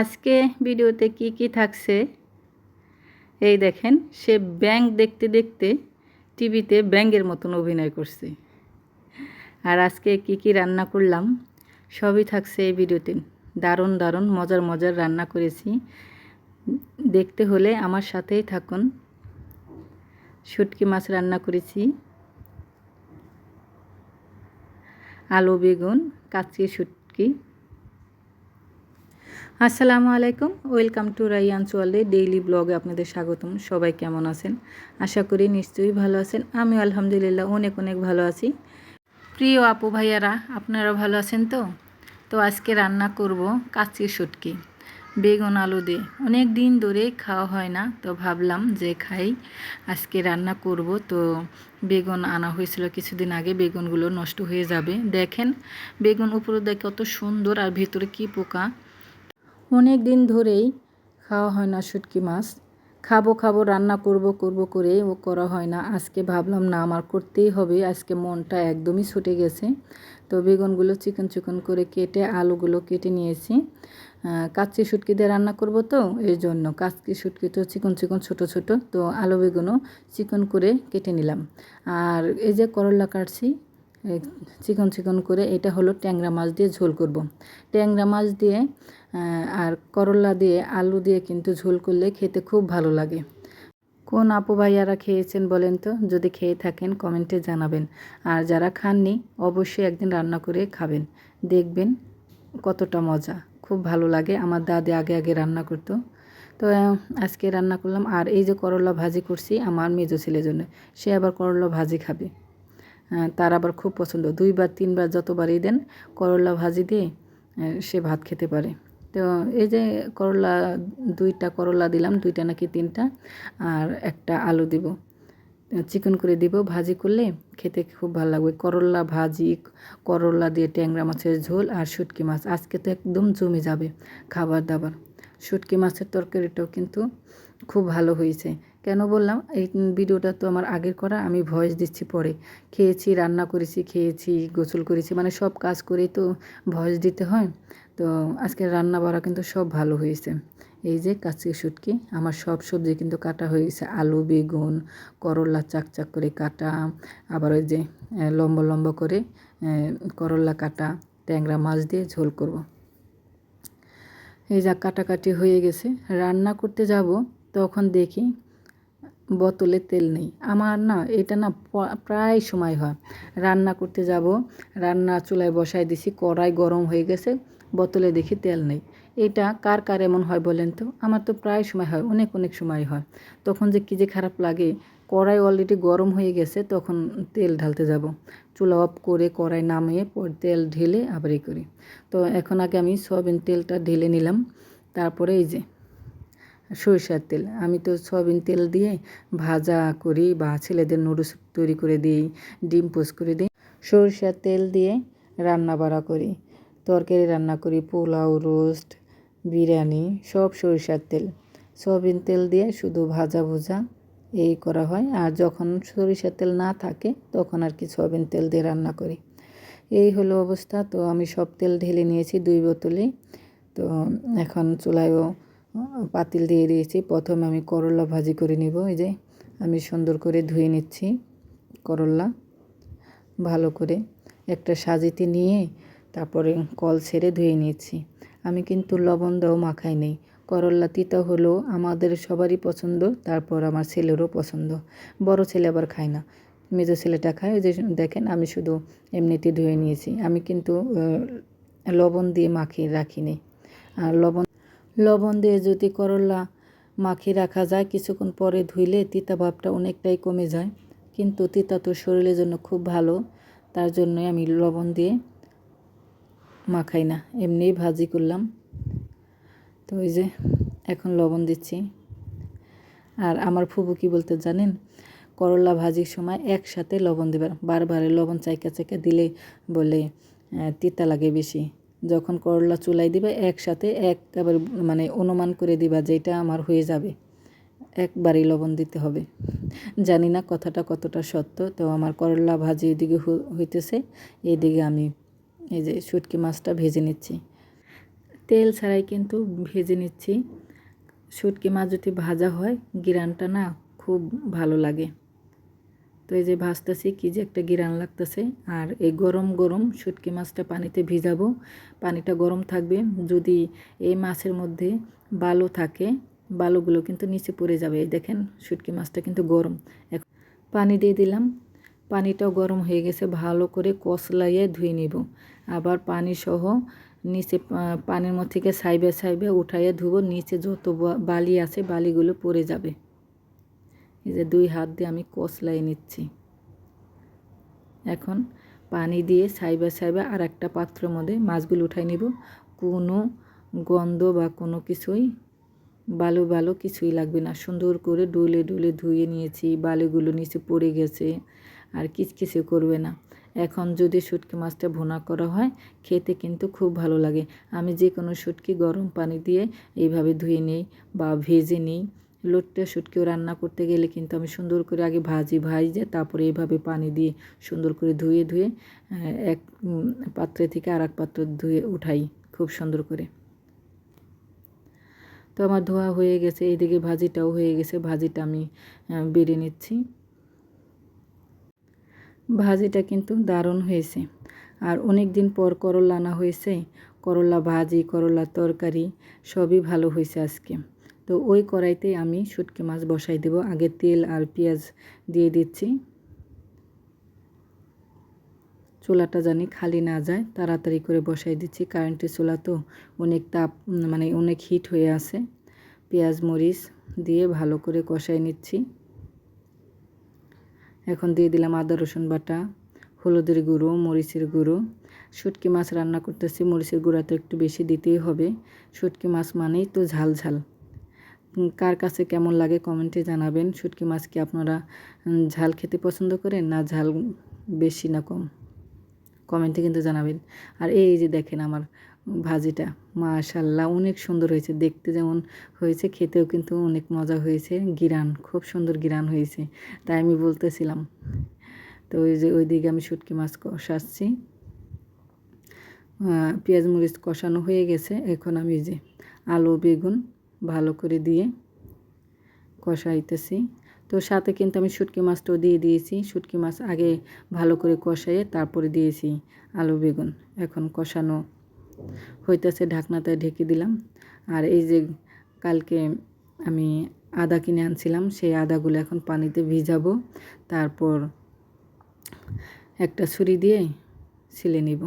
আজকে ভিডিওতে কি কি থাকছে? এই দেখেন, সে ব্যাংক দেখতে দেখতে টিভিতে ব্যাঙ্গের মতন অভিনয় করছে। আর আজকে কি কি রান্না করলাম, সবই থাকছে এই ভিডিওতে। দারুণ দারুণ, মজার মজার রান্না করেছি। দেখতে হলে আমার সাথেই থাকুন। শুটকি মাছ রান্না করেছি। আলু, বেগুন, কাচি, শুটকি। আসসালামু আলাইকুম। ওয়েলকাম টু রাইয়ান চুয়ালে ডেইলি ব্লগে আপনাদের স্বাগতম। সবাই কেমন আছেন? আশা করি নিশ্চয়ই ভালো আছেন। আমি আলহামদুলিল্লাহ অনেক অনেক ভালো আছি। প্রিয় আপু ভাইয়ারা, আপনারা ভালো আছেন তো? তো আজকে রান্না করব কাচি শুটকি, বেগুন আলু দিয়ে। অনেক দিন ধরে খাওয়া হয় না, তো ভাবলাম যে খাই। আজকে রান্না করব। তো বেগুন আনা হয়েছিল কিছুদিন আগে, বেগুনগুলো নষ্ট হয়ে যাবে। দেখেন, বেগুন উপরে দেখে কত সুন্দর আর ভেতরে কি পোকা। অনেক দিন ধরেই খাওয়া হয় না শুটকি মাছ। খাব খাব, রান্না করব করব করে ও করা হয় না। আজকে ভাবলাম, না, আমার করতেই হবে। আজকে মনটা একদমই ছুটে গেছে। তো বেগুনগুলো চিকন চিকন করে কেটে, আলুগুলো কেটে নিয়েছি। কাচ্চি শুটকি দিয়ে রান্না করব তো, এই জন্য। কাচ্চি শুটকি তো চিকন চিকন, ছোট ছোট। তো আলু, বেগুনও চিকন করে কেটে নিলাম। আর এই যে করলা কাটছি চিকন চিকন করে, এটা হলো ট্যাংরা মাছ দিয়ে ঝোল করব। ট্যাংরা মাছ দিয়ে আর করলা দিয়ে, আলু দিয়ে কিন্তু ঝোল করলে খেতে খুব ভালো লাগে। কোন আপু ভাইয়ারা খেয়েছেন বলেন তো? যদি খেয়ে থাকেন, কমেন্টে জানাবেন। আর যারা খাননি, অবশ্যই একদিন রান্না করে খাবেন। দেখবেন কতটা মজা। খুব ভালো লাগে। আমার দাদি আগে আগে রান্না করতো। তো আজকে রান্না করলাম। আর এই যে করলা ভাজি করছি আমার মেজো ছেলের জন্য। সে আবার করলা ভাজি খাবে। তার আবার খুব পছন্দ। দুইবার, তিনবার যতবারই দেন, করলা ভাজি দিয়ে সে ভাত খেতে পারে। তো এই যে করলা দুইটা করলা দিলাম, দুইটা নাকি তিনটা, আর একটা আলু দিব। চিকন করে দিব, ভাজি করলে খেতে খুব ভালো লাগবে। করলা ভাজি, করলা দিয়ে ট্যাংরা মাছের ঝোল আর শুটকি মাছ। আজকে তো একদম জমে যাবে খাবার দাবার। শুটকি মাছের তরকারিটাও কিন্তু খুব ভালো হয়েছে। কেন বললাম, এই ভিডিওটা তো আমার আগের করা, আমি ভয়েস দিচ্ছি পরে। খেয়েছি, রান্না করেছি, খেয়েছি, গোসল করেছি মানে সব কাজ করেই তো ভয়েস দিতে হয়। তো আজকে রান্না বাড়া কিন্তু সব ভালো হয়েছে। এই যে কাচি শুটকি, আমার সব সবজি কিন্তু কাটা হয়ে গেছে। আলু, বেগুন, করলা চাক চাক করে কাটা, আবার ওই যে লম্বা লম্বা করে করলা কাটা, ট্যাংরা মাছ দিয়ে ঝোল করব। এই যা কাটাকাটি হয়ে গেছে, রান্না করতে যাব, তখন দেখি বোতলে তেল নেই। আমার না, এটা না প্রায় সময় হয়। রান্না করতে যাব, রান্না চুলায় বসায় দিছি, কড়াই গরম হয়ে গেছে বোতলে দেখি তেল নেই। এটা কার কার এমন হয় বলেন তো? আমার তো প্রায় সময় হয়, অনেক অনেক সময় হয়। তখন যে কী যে খারাপ লাগে, কড়াই অলরেডি গরম হয়ে গেছে, তখন তেল ঢালতে যাব। চুলা অফ করে কড়াই নামিয়ে পর তেল ঢেলে আবার এই করি। তো এখন আগে আমি সয়াবিন তেলটা ঢেলে নিলাম। তারপরে এই যে সরিষার তেল, আমি তো সয়াবিন তেল দিয়ে ভাজা করি বা ছেলেদের নুডলস তৈরি করে দিই, ডিম পোস্ট করে দিই। সরিষার তেল দিয়ে রান্না বাড়া করি। তরকারি রান্না করি, পোলাও, রোস্ট, বিরিয়ানি, সব সরিষার তেল। সয়াবিন তেল দিয়ে শুধু ভাজা ভুজা এই করা হয়। আর যখন সরিষার তেল না থাকে, তখন আর কি সয়াবিন তেল দিয়ে রান্না করি। এই হলো অবস্থা। তো আমি সব তেল ঢেলে নিয়েছি দুই বোতলে। তো এখন চুলায়ও পাতিল দিয়ে দিয়েছি। প্রথমে আমি করলা ভাজি করে নিব। এই যে আমি সুন্দর করে ধুয়ে নিচ্ছি করলা ভালো করে। একটা সাজিতে নিয়ে তারপরে কল ছেড়ে ধুয়ে নিয়েছি। আমি কিন্তু লবণ দাও মাখাই নেই। করল্লা তিতা হলো আমাদের সবারই পছন্দ, তারপর আমার ছেলেরও পছন্দ। বড় ছেলে আবার খায় না। মেজো ছেলেটা খায় যে দেখেন আমি শুধু এমনিতে ধুয়ে নিয়েছি। আমি কিন্তু লবণ দিয়ে মাখিয়ে রাখিনি। আর লবণ লবণ দিয়ে যদি করলা মাখিয়ে রাখা যায়, কিছুক্ষণ পরে ধুইলে তিতা ভাবটা অনেকটাই কমে যায়। কিন্তু তিতা তো শরীরের জন্য খুব ভালো। তার জন্যই আমি লবণ দিয়ে মাখাই না, এমনিই ভাজি করলাম। তো ওই যে এখন লবণ দিচ্ছি। আর আমার ফুবু কি বলতে জানেন? করলা ভাজির সময় একসাথে লবণ দেবার। বারবারে লবণ চাইকা চাইকা দিলে বলে তিতা লাগে বেশি। যখন করলা চুলাই দিবে, একসাথে একবার মানে অনুমান করে দিবা যেটা আমার হয়ে যাবে। একবারই লবণ দিতে হবে। জানি না কথাটা কতটা সত্য, তো আমার করলা ভাজি এদিকে হইতেছে, এদিকে আমি এই যে শুটকি মাছটা ভেজে নিচ্ছি। তেল ছাড়াই কিন্তু ভেজে নিচ্ছি। শুটকি মাছ যদি ভাজা হয়, গিরানটা না খুব ভালো লাগে। তো এই যে ভাজতেছি, কি যে একটা গিরান লাগতেছে। আর এই গরম গরম শুটকি মাছটা পানিতে ভিজাবো। পানিটা গরম থাকবে। যদি এই মাছের মধ্যে বালু থাকে, বালুগুলো কিন্তু নিচে পড়ে যাবে। এই দেখেন, শুটকি মাছটা কিন্তু গরম। এখন পানি দিয়ে দিলাম। পানিটাও গরম হয়ে গেছে। ভালো করে কষলাইয়ে ধুয়ে নিব। আবার পানি সহ নিচে পানির মধ্যে থেকে সাইবে সাইবে উঠাইয়ে ধুবো, নিচে যত বালি আছে বালিগুলো পড়ে যাবে। এই যে দুই হাত দিয়ে আমি কষলাই নিচ্ছি। এখন পানি দিয়ে সাইবে সাইবে আর একটা পাত্রের মধ্যে মাছগুলো উঠাই নিব। কোনো গন্ধ বা কোনো কিছুই বালু বালু কিছুই লাগবে না। সুন্দর করে ডুলে ডুলে ধুয়ে নিয়েছি, বালিগুলো নিচে পড়ে গেছে, আর কিছু করবে না। এখন যদি শুটকি মাছটা ভুনা করা হয়, খেতে কিন্তু খুব ভালো লাগে। আমি যে কোনো শুটকি গরম পানি দিয়ে এইভাবে ধুয়ে নিই বা ভেজে নিই। লোটটা শুটকিও রান্না করতে গেলে কিন্তু আমি সুন্দর করে আগে ভাজি, ভাজে তারপরে এইভাবে পানি দিয়ে সুন্দর করে ধুয়ে ধুয়ে এক পাত্রে থেকে আর এক পাত্র ধুয়ে উঠাই খুব সুন্দর করে। তো আমার ধোয়া হয়ে গেছে, এইদিকে ভাজিটাও হয়ে গেছে, ভাজিটা আমি বেড়ে নিচ্ছি। ভাজিটা কিন্তু দারুণ হয়েছে। আর অনেক দিন পর করলা আনা হয়েছে, করলা ভাজি, করলা তরকারি, সবই ভালো হয়েছে আজকে। তো ওই কড়াইতে আমি শুটকি মাছ বসাই দেব। আগে তেল আর পেঁয়াজ দিয়ে দিচ্ছি। চুলাটা জানি খালি না যায়, তাড়াতাড়ি করে বসাই দিচ্ছি। কারেন্টের চুলা তো অনেক তাপ মানে অনেক হিট হয়ে আছে। পেঁয়াজ, মরিচ দিয়ে ভালো করে কষাই নিচ্ছি। এখন দিয়ে দিলাম আদা, রসুন বাটা, হলুদের গুঁড়ো, মরিচের গুঁড়ো। শুটকি মাছ রান্না করতেছি, মরিচের গুঁড়া তো একটু বেশি দিতেই হবে। শুটকি মাছ মানেই তো ঝাল ঝাল। কার কাছে কেমন লাগে কমেন্টে জানাবেন। শুটকি মাছ কি আপনারা ঝাল খেতে পছন্দ করেন না ঝাল বেশি না কম? কমেন্টে কিন্তু জানাবেন। আর এই যে দেখেন আমার ভাজিটা। মাশাল্লাহ, অনেক সুন্দর হয়েছে। দেখতে যেমন হয়েছে, খেতেও কিন্তু অনেক মজা হয়েছে। গিরান, খুব সুন্দর গিরান হয়েছে। তাই আমি বলতেছিলাম। তো ওই যে ওই দিকে আমি শুটকি মাছ কষাচ্ছি। পেঁয়াজ মরিচ কষানো হয়ে গেছে। এখন আমি যে আলু, বেগুন ভালো করে দিয়ে কষাইতেছি। তো সাথে কিন্তু আমি শুটকি মাছটাও দিয়ে দিয়েছি। শুটকি মাছ আগে ভালো করে কষাইয়ে তারপরে দিয়েছি আলু, বেগুন। এখন কষানো হইতেছে, ঢাকনাতে ঢেকে দিলাম। আর এই যে কালকে আমি আদা কিনে আনছিলাম, সেই আদাগুলো এখন পানিতে ভিজাবো। তারপর একটা ছুরি দিয়ে ছিলে নিব।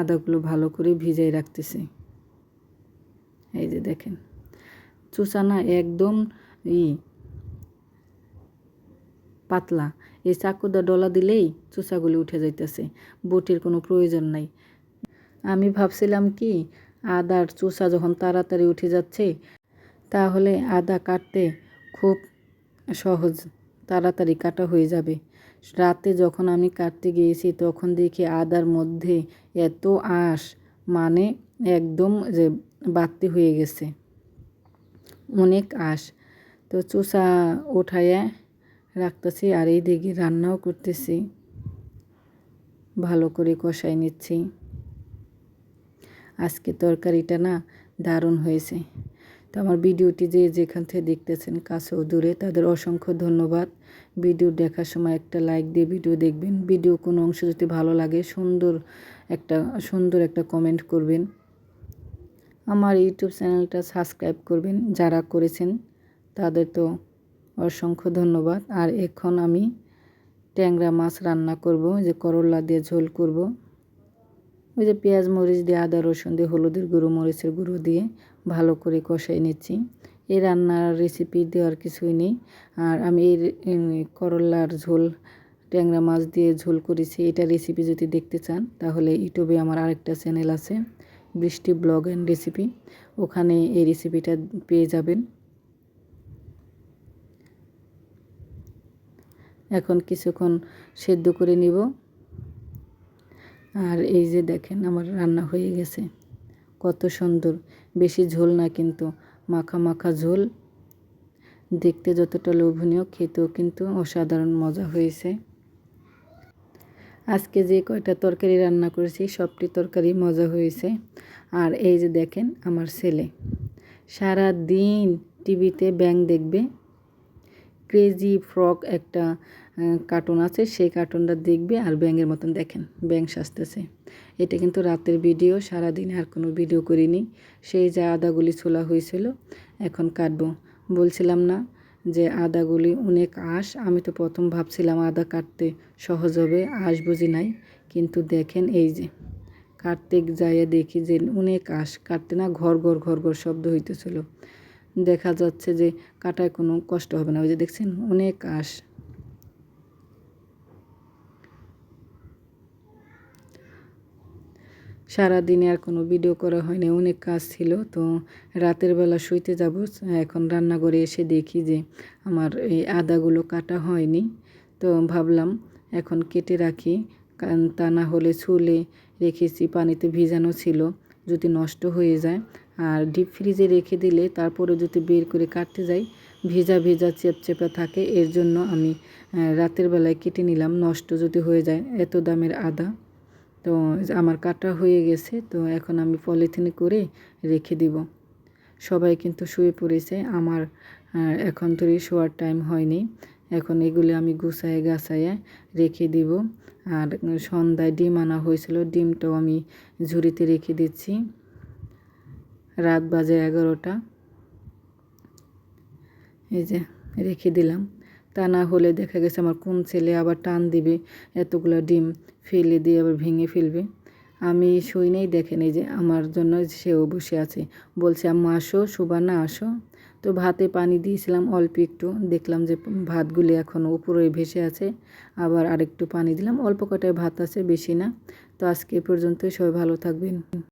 আদাগুলো ভালো করে ভিজাই রাখতেছি। এই যে দেখেন চুষানা একদম ই পাতলা। এই চাকুদা ডলা দিলেই চুষাগুলি উঠে যাইতেছে। বটির কোনো প্রয়োজন নাই। আমি ভাবছিলাম কি, আদার চুষা যখন তাড়াতাড়ি উঠে যাচ্ছে, তাহলে আদা কাটতে খুব সহজ, তাড়াতাড়ি কাটা হয়ে যাবে। রাতে যখন আমি কাটতে গিয়েছি, তখন দেখি আদার মধ্যে এত আঁশ মানে একদম যে বাড়তি হয়ে গেছে। অনেক আঁশ। তো চুষা উঠাইয়া রাখতেছি আর এই দিকে রান্নাও করতেছি। ভালো করে কষাই নিচ্ছি। আজকে তরকারিটা না দারুণ হয়েছে। তো আমার ভিডিওটি যে যেখান থেকে দেখতেছেন কাছেও দূরে, তাদের অসংখ্য ধন্যবাদ। ভিডিও দেখার সময় একটা লাইক দিয়ে ভিডিও দেখবেন। ভিডিও কোনো অংশ যদি ভালো লাগে, সুন্দর একটা সুন্দর একটা কমেন্ট করবেন। আমার ইউটিউব চ্যানেলটা সাবস্ক্রাইব করবেন। যারা করেছেন, তাদের তো অসংখ্য ধন্যবাদ। আর এখন আমি ট্যাংরা মাছ রান্না করব যে করলা দিয়ে ঝোল করব। ওই যে পেঁয়াজ মরিচ দিয়ে আদা, রসুন দিয়ে হলুদের গুঁড়ো, মরিচের গুঁড়ো দিয়ে ভালো করে কষাই নিচ্ছি। এই রান্নার রেসিপি দেওয়ার কিছুই নেই। আর আমি এই করলার ঝোল, ট্যাংরা মাছ দিয়ে ঝোল করেছি। এটা রেসিপি যদি দেখতে চান, তাহলে ইউটিউবে আমার আরেকটা চ্যানেল আছে, বৃষ্টি ব্লগ অ্যান্ড রেসিপি ওখানে এই রেসিপিটা পেয়ে যাবেন। এখন কিছুক্ষণ সেদ্ধ করে নিব। আর এই যে দেখেন আমার রান্না হয়ে গেছে। কত সুন্দর। বেশি ঝোল না কিন্তু, মাখা মাখা ঝোল। দেখতে যতটা লোভনীয়, খেতেও কিন্তু অসাধারণ মজা হয়েছে। আজকে যে কয়টা তরকারি রান্না করেছি, সবটি তরকারি মজা হয়েছে। আর এই যে দেখেন আমার ছেলে সারা দিন টিভিতে ব্যাং দেখবে। ক্রেজি ফ্রক একটা কার্টুন আছে, সেই কার্টুনটা দেখবে আর ব্যাঙের মতন দেখেন ব্যাং সাজতেছে। এটা কিন্তু রাতের ভিডিও সারাদিন আর কোনো ভিডিও করিনি। সেই যা আদাগুলি ছোলা হয়েছিল, এখন কাটবো। বলছিলাম না যে আদাগুলি অনেক আঁশ, আমি তো প্রথম ভাবছিলাম আদা কাটতে সহজ হবে, আঁশ বুঝি নাই। কিন্তু দেখেন এই যে, কাটতে যাইয়া দেখি যে অনেক আঁশ, কাটতে না ঘর ঘর ঘর ঘর শব্দ হইতেছিল। দেখা যাচ্ছে যে কাটায় কোনো কষ্ট হবে না। ওই যে দেখছেন, অনেক আঁশ। সারাদিনে আর কোনো ভিডিও করা হয়নি, অনেক কাজ ছিল। তো রাতের বেলা শুইতে যাব, এখন রান্নাঘরে এসে দেখি যে আমার এই আদাগুলো কাটা হয়নি। তো ভাবলাম এখন কেটে রাখি, কারণ তা না হলে ছুলে রেখেছি, পানিতে ভিজানো ছিল, যদি নষ্ট হয়ে যায়। আর ডিপ ফ্রিজে রেখে দিলে তারপরে যদি বের করে কাটতে যাই, ভেজা ভেজা চেপচেপে থাকে, এর জন্য আমি রাতের বেলায় কেটে নিলাম, নষ্ট যদি হয়ে যায়, এত দামের আদা। তো আমার কাটা হয়ে গেছে, তো এখন আমি পলিথিনে করে রেখে দিব। সবাই কিন্তু শুয়ে পড়েছে, আমার এখন ধরে শোয়ার টাইম হয়নি। এখন এগুলি আমি গুছায় গাছায় রেখে দিব। আর সন্ধ্যায় ডিম আনা হয়েছিল, ডিমটাও আমি ঝুড়িতে রেখে দিচ্ছি। রাত বাজে এগারোটা। এই যে রেখে দিলাম। তা না হলে দেখা গেছে আমার কোন ছেলে আবার টান দিবে, এতগুলো ডিম ফেলে দিয়ে আবার ভেঙে ফেলবে। আমি শুই নেই দেখেন এই যে আমার জন্য সেও বসে আছে। বলছে, আম্মা, আসো, সুবানা, আসো। তো ভাতে পানি দিয়েছিলাম অল্প একটু। দেখলাম যে ভাতগুলি এখন উপরে ভেসে আছে। আবার আরেকটু পানি দিলাম। অল্প কটায় ভাত আছে, বেশি না। তো আজকে পর্যন্ত সবাই ভালো থাকবেন।